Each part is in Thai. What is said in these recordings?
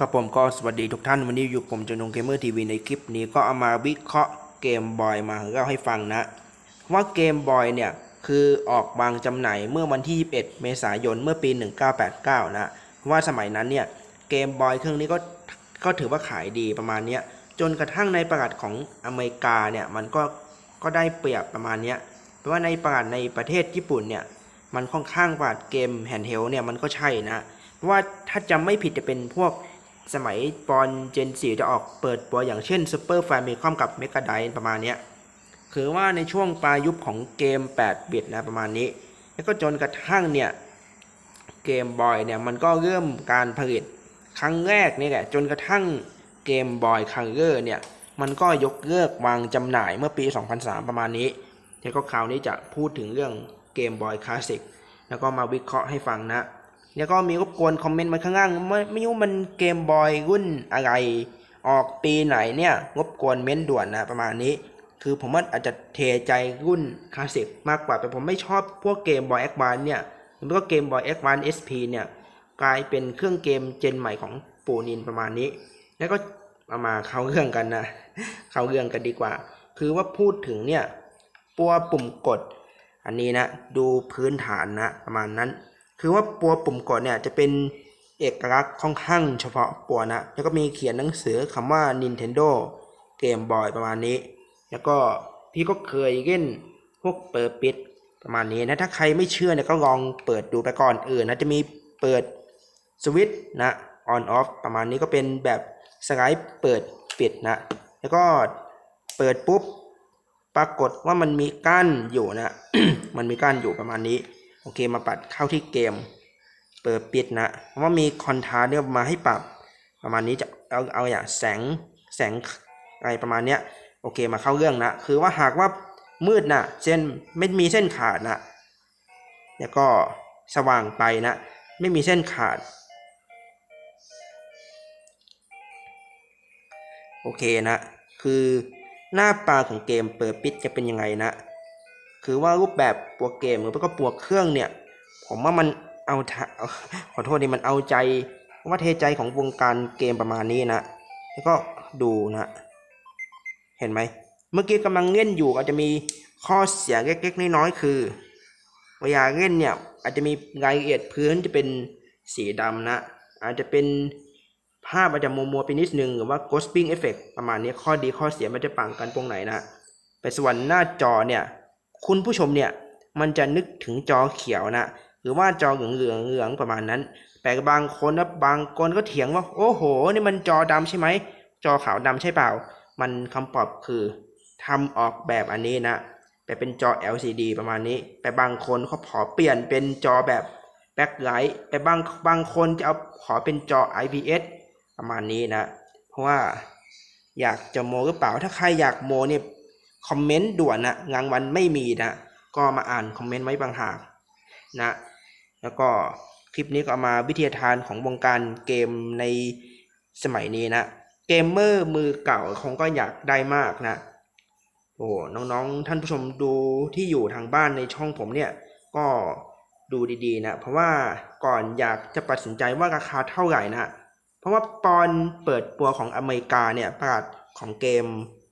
ครับผมก็สวัสดีทุกท่านวันนี้อยู่ผมจนงเกมเมอร์ทีวีในคลิปนี้ก็เอามาวิเคราะห์เกมบอยมาเล่าให้ฟังนะ ว่าเกมบอยเนี่ย คือออกวางจำหน่ายเมื่อวันที่ 21 เมษายนเมื่อปี 1989 นะ ว่าสมัยนั้นเนี่ย เกมบอยเครื่องนี้ก็ก็ถือว่าขายดีประมาณเนี้ยจนกระทั่งในประกาศของอเมริกาเนี่ย มันก็ก็ได้เปรียบประมาณเนี้ยเพราะว่าในประกาศในประเทศญี่ปุ่นเนี่ยมันค่อนข้างกว่าเกมแฮนด์เฮลเนี่ยมันก็ใช่นะว่าถ้าจำไม่ผิดจะเป็นพวก สมัยปอนเจน4 จะออกเปิดตัวอย่างเช่น Super Famicom กับ Mega Drive ประมาณนี้คือว่าในช่วงปลายยุคของเกม 8 บิตนะประมาณนี้ แล้วก็จนกระทั่งเนี่ยเกมบอยเนี่ยมันก็เริ่มการผลิตครั้งแรกนี่แหละจนกระทั่งเกมบอยคัลเลอร์เนี่ยมันก็ยกเลิกวางจำหน่ายเมื่อปี 2003 ประมาณนี้แล้วก็คราวนี้จะพูดถึงเรื่องเกมบอยคลาสสิกแล้วก็มาวิเคราะห์ให้ฟังนะ แล้วก็มีรบกวนคอมเมนต์มาข้างล่างไม่ไม่รู้มันเกมบอยรุ่นอะไร ออกปีไหนเนี่ยรบกวนเม้นด่วนนะประมาณนี้ คือผมว่าอาจจะเทใจรุ่นคลาสสิกมากกว่า แต่ผมไม่ชอบพวกเกมบอยแอ v วานเนี่ยแล้วก็เกมบอยแอ v วานเอสพีเนี่ยกลายเป็นเครื่องเกมเจนใหม่ของปูนินประมาณนี้ แล้วก็เอามาเข้าเรื่องกันนะ เข้าเรื่องกันดีกว่า คือว่าพูดถึงเนี่ยปัวปุ่มกด อันนี้นะ ดูพื้นฐานนะ ประมาณนั้น คือว่าปัวปุ่มกดเนี่ยจะเป็นเอกลักษณ์ค่อนข้างเฉพาะปัวนะ แล้วก็มีเขียนหนังสือคำว่า Nintendo Game Boy ประมาณนี้ แล้วก็พี่ก็เคยเล่นพวกเปิดปิดประมาณนี้นะ ถ้าใครไม่เชื่อเนี่ยก็ลองเปิดดูไปก่อนอื่นนะ จะมีเปิดสวิตช์นะ on off ประมาณนี้ก็เป็นแบบสไลด์เปิดปิดนะ แล้วก็เปิดปุ๊บ ปรากฏว่ามันมีกั้นอยู่นะ มันมีกั้นอยู่ประมาณนี้ โอเคมาปัดเข้าที่เกม เปิดปิดนะเพราะว่ามีคอนทราเนี่ยมาให้ปรับ ประมาณนี้จะเอาเอาอย่างแสงแสงอะไรประมาณเนี้ยโอเคมาเข้าเรื่องนะคือว่าหากว่ามืดนะเส้นไม่มีเส้นขาดนะแล้วก็สว่างไปนะ ไม่มีเส้นขาด โอเคนะ คือหน้าตาของเกมเปิดปิดจะเป็นยังไงนะ คือว่ารูปแบบปวกเกมหรือก็ปวกเครื่องเนี่ย ผมว่ามันเอาขอโทษดิมันเอาใจว่าเทใจของวงการเกมประมาณนี้นะ แล้วก็ดูนะ เห็นไหม เมื่อกี้กำลังเล่นอยู่อาจจะมีข้อเสียเล็กๆน้อยๆคือ เวลาเล่นเนี่ย อาจจะมีรายละเอียดพื้นจะเป็นสีดำนะ อาจจะเป็นภาพอาจจะมัวมัวๆไปนิดนึงหรือว่า ghosting effect ประมาณนี้ข้อดีข้อเสียมันจะต่างกันตรงไหนนะแต่ส่วนหน้าจอเนี่ย คุณผู้ชมเนี่ยมันจะนึกถึงจอเขียวนะหรือว่าจอเหลืองเหลืองเหลืองประมาณนั้น แต่บางคนนะบางคนก็เถียงว่า โอ้โห นี่มันจอดำใช่ไหมจอขาวดำใช่เปล่า มันคำตอบคือทำออกแบบอันนี้นะแต่เป็นจอ LCD ประมาณนี้ แต่บางคนเขาขอเปลี่ยนเป็นจอแบบแบ็คไลท์แต่บางบางคนจะเอาขอเป็นจอ IPS ประมาณนี้นะ เพราะว่าอยากจะโมหรือเปล่าถ้าใครอยากโมเนี่ย คอมเมนต์ด่วนนะรางวัลไม่มีนะ ก็มาอ่านคอมเมนต์ไว้บางหากนะ แล้วก็คลิปนี้ก็มาวิทยาทานของวงการเกมในสมัยนี้นะ เกมเมอร์มือเก่าคงก็อยากได้มากนะ โอ้น้องๆ ท่านผู้ชมดูที่อยู่ทางบ้านในช่องผมเนี่ย ก็ดูดีๆนะ เพราะว่าก่อนอยากจะตัดสินใจว่าราคาเท่าไหร่นะ เพราะว่าตอนเปิดตัวของอเมริกาเนี่ยประกาศของเกม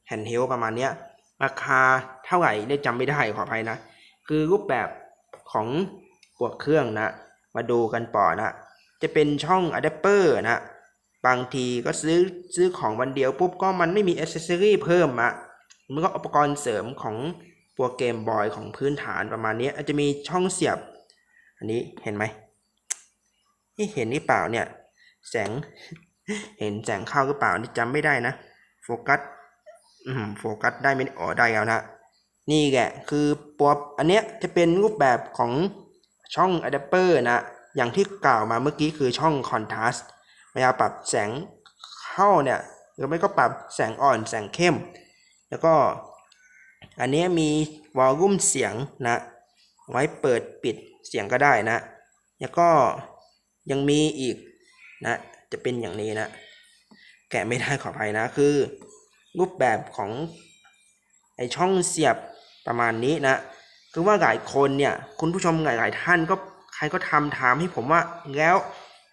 แฮนด์เฮลประมาณเนี้ย ราคาเท่าไหร่ได้จำไม่ได้ขออภัยนะ คือรูปแบบของพวกเครื่องนะ มาดูกันต่อนะ จะเป็นช่องอะแดปเปอร์นะ บางทีก็ซื้อซื้อของวันเดียวปุ๊บก็มันไม่มีอ c เซ s ซอรี่เพิ่มอะมันก็อุปกรณ์เสริมของตัวเกมบอยของพื้นฐานประมาณนี้อาจจะมีช่องเสียบ อันนี้เห็นไหมนี่เห็นนี่เปล่าเนี่ย แสง เห็นแสงเข้าหรือเปล่านี่จำไม่ได้นะ โฟกัส โฟกัสได้ไหมอ๋อได้แล้วนะนี่แหละคือตัวอันเนี้ยจะเป็นรูปแบบของช่องอะแดปเปอร์นะอย่างที่กล่าวมาเมื่อกี้คือช่องคอนทราสต์เวลาปรับแสงเข้าเนี่ยหรือไม่ก็ปรับแสงอ่อนแสงเข้ม แล้วก็อันเนี้ยมีวอลลุ่มเสียงนะไว้เปิดปิดเสียงก็ได้นะ แล้วก็ยังมีอีกนะจะเป็นอย่างนี้นะ แกะไม่ได้ขออภัยนะคือ รูปแบบของไอช่องเสียบประมาณนี้นะ คือว่าหลายคนเนี่ยคุณผู้ชมหลายๆท่านก็ใครก็ทำถามให้ผมว่าแล้ว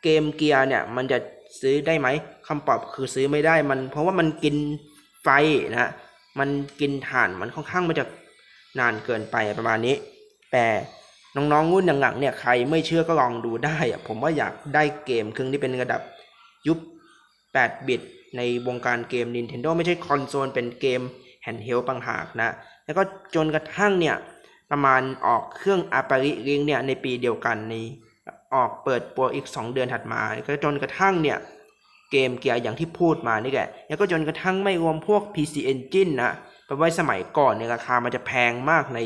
เกมเกียร์เนี่ยมันจะซื้อได้ไหมคำตอบคือซื้อไม่ได้มัน เพราะว่ามันกินไฟนะมันกินถ่านมันค่อนข้างมันจะนานเกินไปประมาณนี้ แต่น้องๆรุ่นหลังๆเนี่ยใครไม่เชื่อก็ลองดูได้ ผมว่าอยากได้เกมเครื่องที่เป็นระดับยุค 8 บิต ในวงการเกม Nintendo ไม่ใช่คอนโซลเป็นเกมแฮนด์เฮลปังหากนะ แล้วก็จนกระทั่งเนี่ย ประมาณออกเครื่องอาปาริลิงเนี่ย ในปีเดียวกันในออกเปิดตัวอีก 2 เดือนถัดมา ก็จนกระทั่งเนี่ย เกมเกียร์อย่างที่พูดมานี่แหละ แล้วก็จนกระทั่งไม่รวมพวก PC Engine นะแปลว่าสมัยก่อนเนี่ยราคามันจะแพงมากใน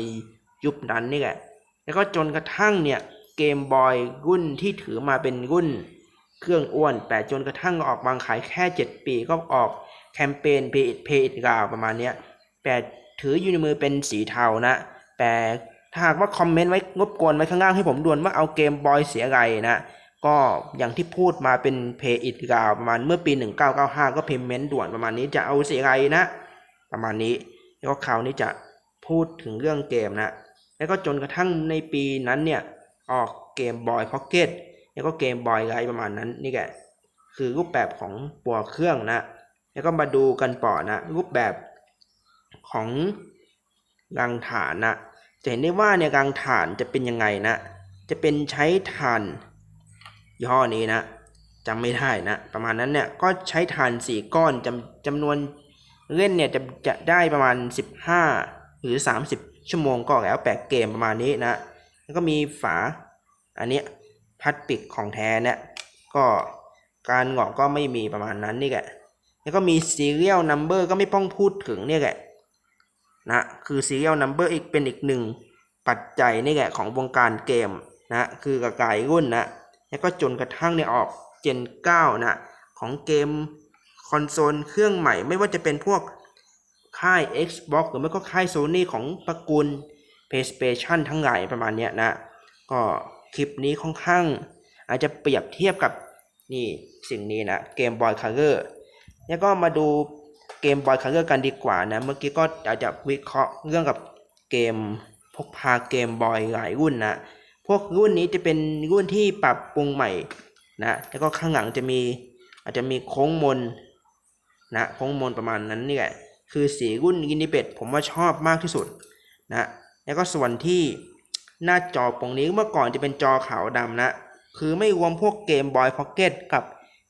ยุคนั้นนี่แหละ แล้วก็จนกระทั่งเนี่ยเกมบอยรุ่นที่ถือมาเป็นรุ่น เครื่องอ้วน แต่จนกระทั่งออกวางขายแค่ 7 ปีก็ออกแคมเปญ Pay It Pay It กาวประมาณเนี้ยแต่ถืออยู่ในมือเป็นสีเทานะ แต่ถ้าหากว่าคอมเมนต์ไว้งบกวนไว้ข้างล่างให้ผมด่วนว่าเอาเกมบอยเสียไรนะก็อย่างที่พูดมาเป็น Pay It กาวประมาณเมื่อปี 1995 ก็พิมพ์เมนต์ด่วนประมาณนี้จะเอาเสียไรนะ ประมาณนี้แล้วก็คราวนี้จะพูดถึงเรื่องเกมนะแล้วก็จนกระทั่งในปีนั้นเนี่ยออกเกมบอยพ็อกเก็ต แล้วก็เกมบอยอะไรประมาณนั้นนี่แหละคือรูปแบบของปัวเครื่องนะ แล้วก็มาดูกันต่อนะ รูปแบบของรังฐานนะจะเห็นได้ว่าเนี่ยรังฐานจะเป็นยังไงนะ จะเป็นใช้ถ่านยี่ห้อนี้นะจำไม่ได้นะประมาณนั้นเนี่ยก็ใช้ถ่านสี่ก้อนจำจำนวนเล่นเนี่ยจะจะได้ประมาณ 15 หรือ 30 ชั่วโมงก็แล้วแปลกเกมประมาณนี้นะ แล้วก็มีฝาอันนี้ พลาสติกของแท้เนี่ยก็การหงอกก็ไม่มีประมาณนั้นนี่แหละแล้วก็มี serial number ก็ไม่ต้องพูดถึงเนี่ยแหละนะคือ serial number อีกเป็นอีกหนึ่งปัจจัยนี่แหละของวงการเกมนะคือกระกายรุ่นนะแล้วก็จนกระทั่งเนี่ยออกเจน9นะของเกมคอนโซลเครื่องใหม่ไม่ว่าจะเป็นพวกค่าย Xbox หรือไม่ก็ค่าย Sony ของตระกูล PlayStation ทั้งหลายประมาณเนี้ยนะก็ คลิปนี้ค่อนข้าง อาจจะเปรียบเทียบกับนี่สิ่งนี้นะเกมบอยคัลเลอร์แล้วก็มาดูเกมบอยคัลเลอร์กันดีกว่านะ เมื่อกี้ก็อาจจะวิเคราะห์เรื่องกับเกมพกพาเกมบอยหลายรุ่นนะ พวกรุ่นนี้จะเป็นรุ่นที่ปรับปรุงใหม่นะ แล้วก็ข้างหลังจะมีอาจจะมีโค้งมนนะโค้งมนประมาณนั้นนี่แหละคือสีรุ่นกินิเบตผมว่าชอบมากที่สุดนะ แล้วก็ส่วนที่ หน้าจอตรงนี้เมื่อก่อนจะเป็นจอขาวดำนะ คือไม่รวมพวกเกมบอยพ็อกเก็ตกับ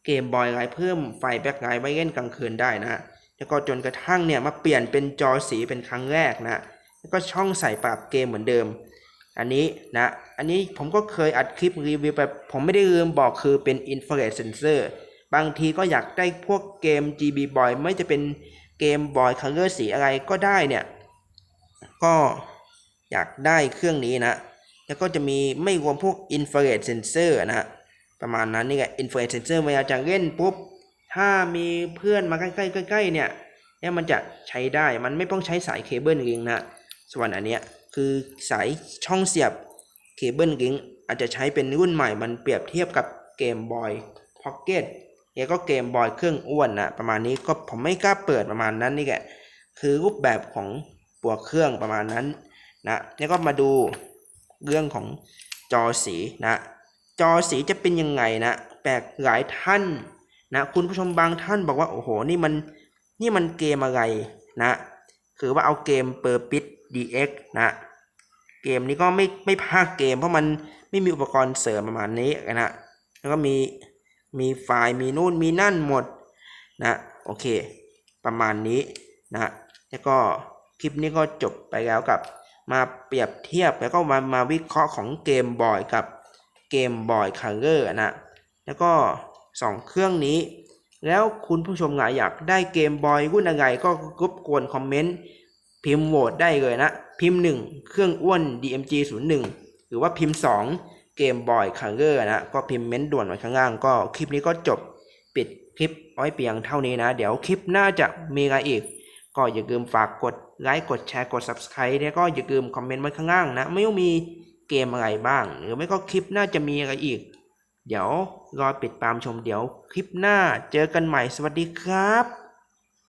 เกมบอยไลท์เพิ่มไฟแบ็คไลท์ไว้เล่นกลางคืนได้นะแล้วก็จนกระทั่งเนี่ยมาเปลี่ยนเป็นจอสีเป็นครั้งแรกนะ แล้วก็ช่องใส่ปรับเกมเหมือนเดิม อันนี้นะ อันนี้ผมก็เคยอัดคลิปรีวิวไป ผมไม่ได้ลืมบอกคือเป็น infrared sensor บางทีก็อยากได้พวกเกม GB Boy ไม่จะเป็นเกมบอยคัลเลอร์สีอะไรก็ได้เนี่ย ก็ อยากได้เครื่องนี้นะ แล้วก็จะมีไม่รวมพวก infrared sensor นะประมาณนั้นนี่แหละ infrared sensor เวลาจะเล่นปุ๊บ ถ้ามีเพื่อนมาใกล้ๆใกล้ๆเนี่ยเนี่ยมันจะใช้ได้มันไม่ต้องใช้สายเคเบิลลิงนะส่วนอันเนี้ยคือสายช่องเสียบเคเบิลลิงอาจจะใช้เป็นรุ่นใหม่มันเปรียบเทียบกับเกมบอยพ็อกเก็ตแล้วก็เกมบอยเครื่องอ้วนนะประมาณนี้ก็ผมไม่กล้าเปิดประมาณนั้นนี่แหละคือรูปแบบของตัวเครื่องประมาณนั้น นะแล้วก็มาดูเรื่องของจอสีนะ จอสีจะเป็นยังไงนะ แปลกหลายท่านนะ คุณผู้ชมบางท่านบอกว่าโอ้โหนี่มันนี่มันเกมอะไรนะคือว่าเอาเกมเปอร์ปิด DX นะเกมนี้ก็ไม่ไม่พากเกมเพราะมันไม่มีอุปกรณ์เสริมประมาณนี้นะแล้วก็มีมีไฟล์มีนู่นมีนั่นหมดนะโอเค ประมาณนี้นะแล้วก็คลิปนี้ก็จบไปแล้วกับ มาเปรียบเทียบแล้วก็มามาวิเคราะห์ของเกมบอยกับเกมบอยคัลเลอร์นะ แล้วก็สองเครื่องนี้ แล้วคุณผู้ชมหอยากได้เกมบอยรุ่นอะไรก็รบกวนคอมเมนต์พิมพ์โหวตได้เลยนะ พิมพ์ 1 เครื่องอ้วน DMG 0 1 หรือว่าพิมพ์ 2 เกมบอยคัลเลอร์นะ ก็พิมพ์เม้นต์ด่วนไว้ข้างล่างก็คลิปนี้ก็จบปิดคลิปไว้เพียงเท่านี้นะ เดี๋ยวคลิปหน้าจะมีอะไรอีก ก็อย่าลืมฝากกด ไลค์กดแชร์กด Subscribe แล้วก็อย่าลืมคอมเมนต์ไว้ข้างล่างนะ ไม่ว่ามีเกมอะไรบ้าง หรือไม่ก็คลิปหน้าจะมีอะไรอีก เดี๋ยวรอปิดตามชมเดี๋ยว คลิปหน้าเจอกันใหม่สวัสดีครับ